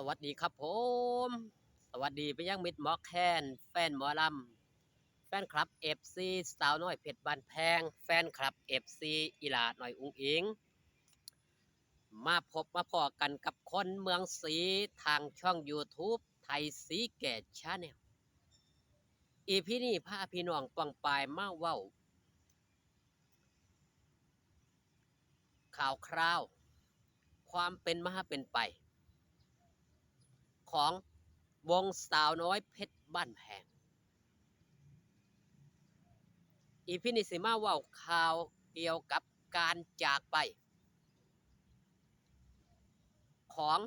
สวัสดีครับผม สวัสดีไปยังมิตรหมอแคนแฟนหมอลำแฟนคลับเอฟซีสาวน้อยเพชรบานแพง แฟนคลับเอฟซีอีหลาหน่อยอุ้งอิง มาพบมาพอกันกับคนเมืองสีทางช่อง YouTube ไทยสีแก่ชาแนลอีพีนี้พาพี่น้องปังปายมาเว้า ข่าวคราว ความเป็นมาเป็นไป ของวงสาวน้อยเพชรบ้านแพง อีพินิสิมาว่าข่าวเกี่ยวกับการจากไป ของ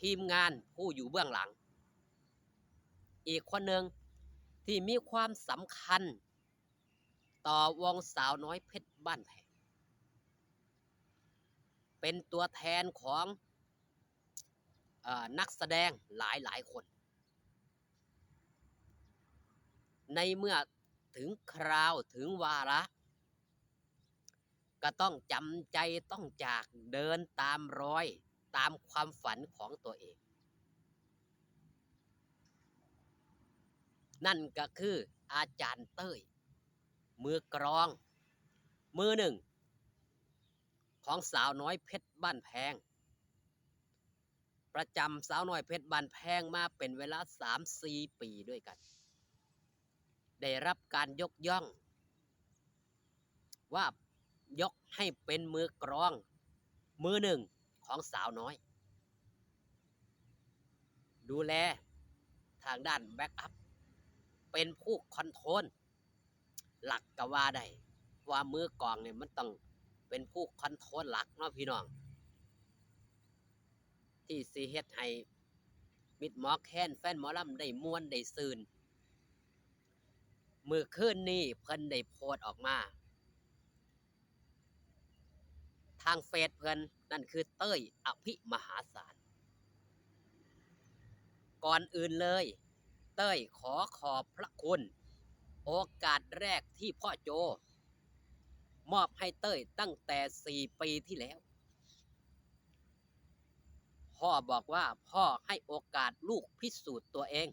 ทีมงานผู้อยู่เบื้องหลัง อีกคนหนึ่งที่มีความสำคัญ ต่อวงสาวน้อยเพชรบ้านแพง เป็นตัวแทนของ นักแสดงหลายหลายคน ในเมื่อถึงคราวถึงวาระ ก็ต้องจำใจต้องจากเดินตามรอยตามความฝันของตัวเอง นั่นก็คืออาจารย์เต้ย มือกรอง มือหนึ่ง ของสาวน้อยเพชรบ้านแพง ประจำสาวน้อยเพชรบ้านแพงมาเป็นเวลาสามสี่ปีด้วยกัน ได้รับการยกย่อง ว่ายกให้เป็นมือกรอง มือหนึ่งของสาวน้อย ดูแลทางด้านแบ็กอัพ เป็นผู้คอนโทรลหลักกว่าได้ว่ามือกองเนี่ยมันต้องเป็นผู้คอนโทรลหลักเนาะพี่น้อง ที่สีเฮ็ดให้มิดหมอแค้นแฟนหมอลำได้ม่วนได้ซืนมือคืนนี้เพิ่นได้โพสออกมา ทางเฟซเพิ่นนั่นคือเต้ยอภิมหาศาลก่อนอื่นเลย เต้ยขอขอบพระคุณ โอกาสแรกที่พ่อโจ มอบให้เต้ยตั้งแต่สี่ปีที่แล้ว พ่อบอกว่าพ่อให้โอกาสลูกพิสูจน์ตัวเอง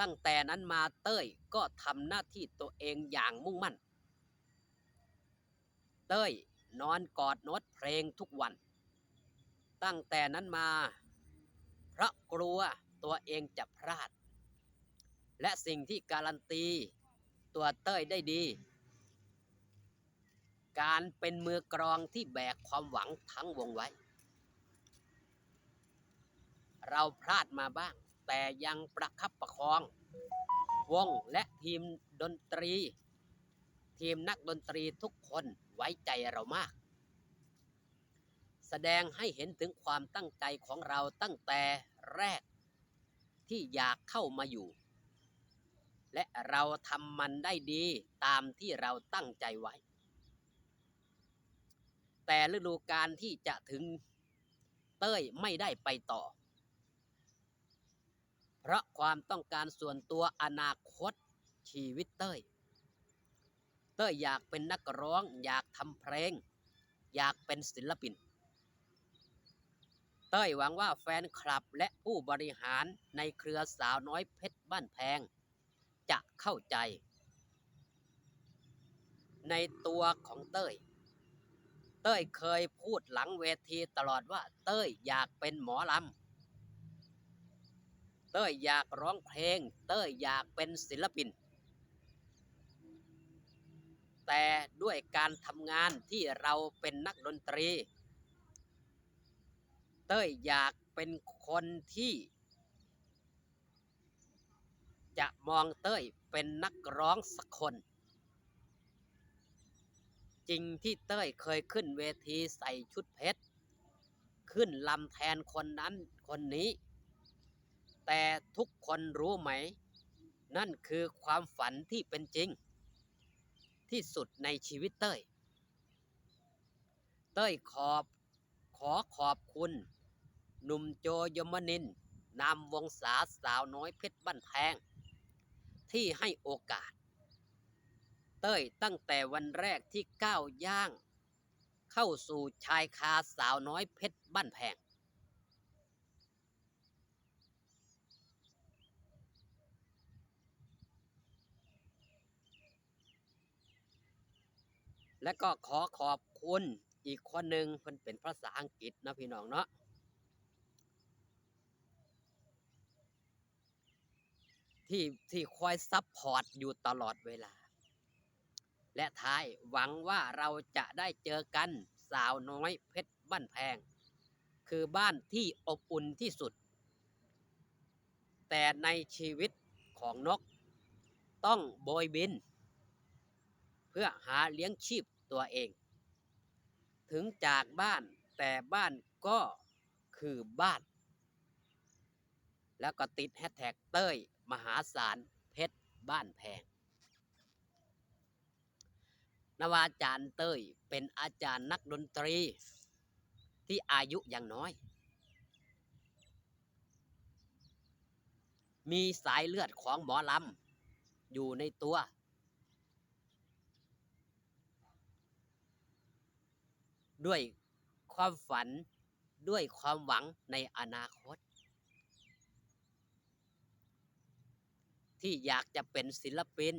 ตั้งแต่นั้นมาเต้ยก็ทำหน้าที่ตัวเองอย่างมุ่งมั่น เต้ยนอนกอดโน้ตเพลงทุกวัน ตั้งแต่นั้นมา เพราะกลัวตัวเองจะพลาด และสิ่งที่การันตี ตัวเต้ยได้ดี การเป็นมือกรองที่แบกความหวังทั้งวงไว้ เราพลาดมาบ้าง แต่ยังประคับประคอง วงและทีมดนตรี ทีมนักดนตรีทุกคนไว้ใจเรามาก แสดงให้เห็นถึงความตั้งใจของเราตั้งแต่แรกที่อยากเข้ามาอยู่ และเราทำมันได้ดีตามที่เราตั้งใจไว้ แต่ฤดูกาลที่จะถึงเต้ยไม่ได้ไปต่อ เพราะความต้องการส่วนตัวอนาคตชีวิตเต้ย เต้ยอยากเป็นนักร้อง อยากทำเพลง อยากเป็นศิลปิน เต้ยหวังว่าแฟนคลับและผู้บริหารในเครือสาวน้อยเพชรบ้านแพง จะเข้าใจ ในตัวของเต้ย เต้ยเคยพูดหลังเวทีตลอดว่าเต้ยอยากเป็นหมอลำ เต้ยอยากร้องเพลง เต้ยอยากเป็นศิลปิน แต่ด้วยการทำงานที่เราเป็นนักดนตรี เต้ยอยากเป็นคนที่ จะมองเต้ยเป็นนักร้องสักคน จริงที่เต้ยเคยขึ้นเวทีใส่ชุดเพชร ขึ้นลำแทนคนนั้นคนนี้ แต่ทุกคนรู้ไหม นั่นคือความฝันที่เป็นจริง ที่สุดในชีวิตเต้ย เต้ยขอบขอขอบคุณ หนุ่มโจยมนินนามวงศาสาวน้อยเพชรบ้านแพง ที่ให้โอกาส เต้ยตั้งแต่วันแรกที่ก้าวย่าง เข้าสู่ชายคาสาวน้อยเพชรบ้านแพง และก็ขอขอบคุณอีกคนหนึ่งเพิ่นเป็นภาษาอังกฤษนะพี่น้องเนาะที่ที่คอยซัพพอร์ตอยู่ตลอดเวลา และท้ายหวังว่าเราจะได้เจอกันสาวน้อยเพชรบ้านแพง คือบ้านที่อบอุ่นที่สุด แต่ในชีวิตของนก ต้องโบยบิน เพื่อหาเลี้ยงชีพ ตัวเอง ถึงจากบ้านแต่บ้านก็คือบ้าน แล้วก็ติดแฮชแท็กเต้ย มหาศาลเพชรบ้านแพง นวาจารย์เต้ยเป็นอาจารย์นักดนตรีที่อายุยังน้อย มีสายเลือดของหมอลำอยู่ในตัว ด้วยความฝันด้วยความหวังในอนาคต ที่อยากจะเป็นศิลปิน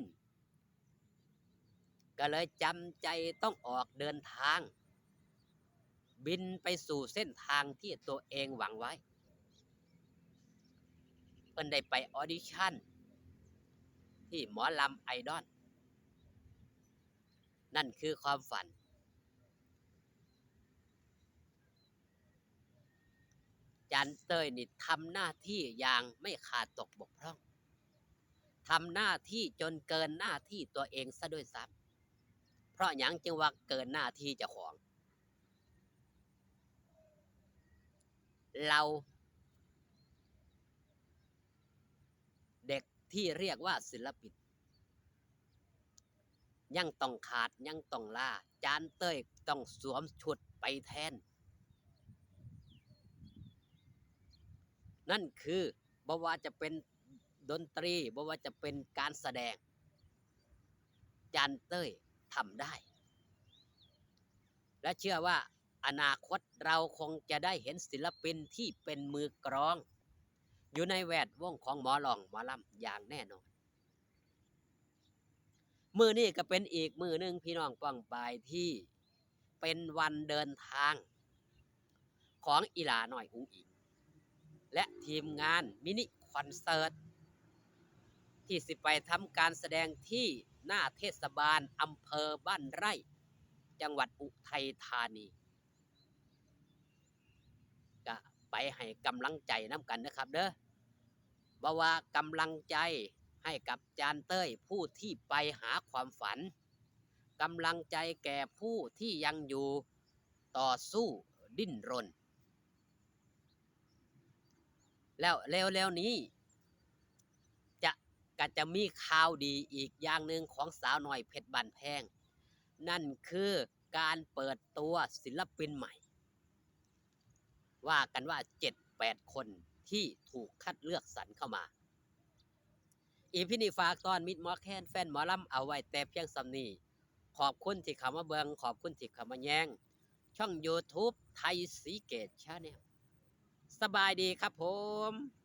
ก็เลยจำใจต้องออกเดินทาง บินไปสู่เส้นทางที่ตัวเองหวังไว้ เพิ่นได้ไปออดิชั่น ที่หมอลำไอดอลนั่นคือความฝัน จันเต้ยนี่ทำหน้าที่อย่างไม่ขาดตกบกพร่องทำหน้าที่จนเกินหน้าที่ตัวเองซะด้วยซ้ำเพราะหยังจึงว่าเกินหน้าที่เจ้าของ เราเด็กที่เรียกว่าศิลปินยังต้องขาดยังต้องล่า จานเต้ยต้องสวมชุดไปแทน นั่นคือบ่ว่าจะเป็นดนตรีบ่ว่าจะเป็นการแสดง จานเต้ยทำได้ และเชื่อว่าอนาคตเราคงจะได้เห็นศิลปินที่เป็นมือกรอง อยู่ในแวดวงของหมอลองหมอลำอย่างแน่นอน มือนี้ก็เป็นอีกมือหนึ่งพี่น้องป้องปายที่เป็นวันเดินทาง ของอีหลาหน่อยอุ้งอิง และทีมงานมินิคอนเสิร์ตที่สิไปทำการแสดงที่หน้าเทศบาลอำเภอบ้านไร่ จังหวัดอุทัยธานีก็ไปให้กำลังใจน้ำกันนะครับเด้อบอกว่ากำลังใจให้กับจานเต้ยผู้ที่ไปหาความฝันกำลังใจแก่ผู้ที่ยังอยู่ต่อสู้ดิ้นรน แล้วเร็วๆนี้ จะก็จะมีข่าวดีอีกอย่างหนึ่งของสาวหน่อยเพชรบันแพง นั่นคือการเปิดตัวศิลปินใหม่ ว่ากันว่าเจ็ดแปดคนที่ถูกคัดเลือกสรรเข้ามา อีพินี่ฝากตอนมิดมอแคนแฟนหมอลำเอาไว้แต่เพียงสำนีขอบคุณที่เข้ามาเบิงขอบคุณที่เข้ามาแยงช่อง YouTube ไทยสีเกตชาแนล สบายดีครับผม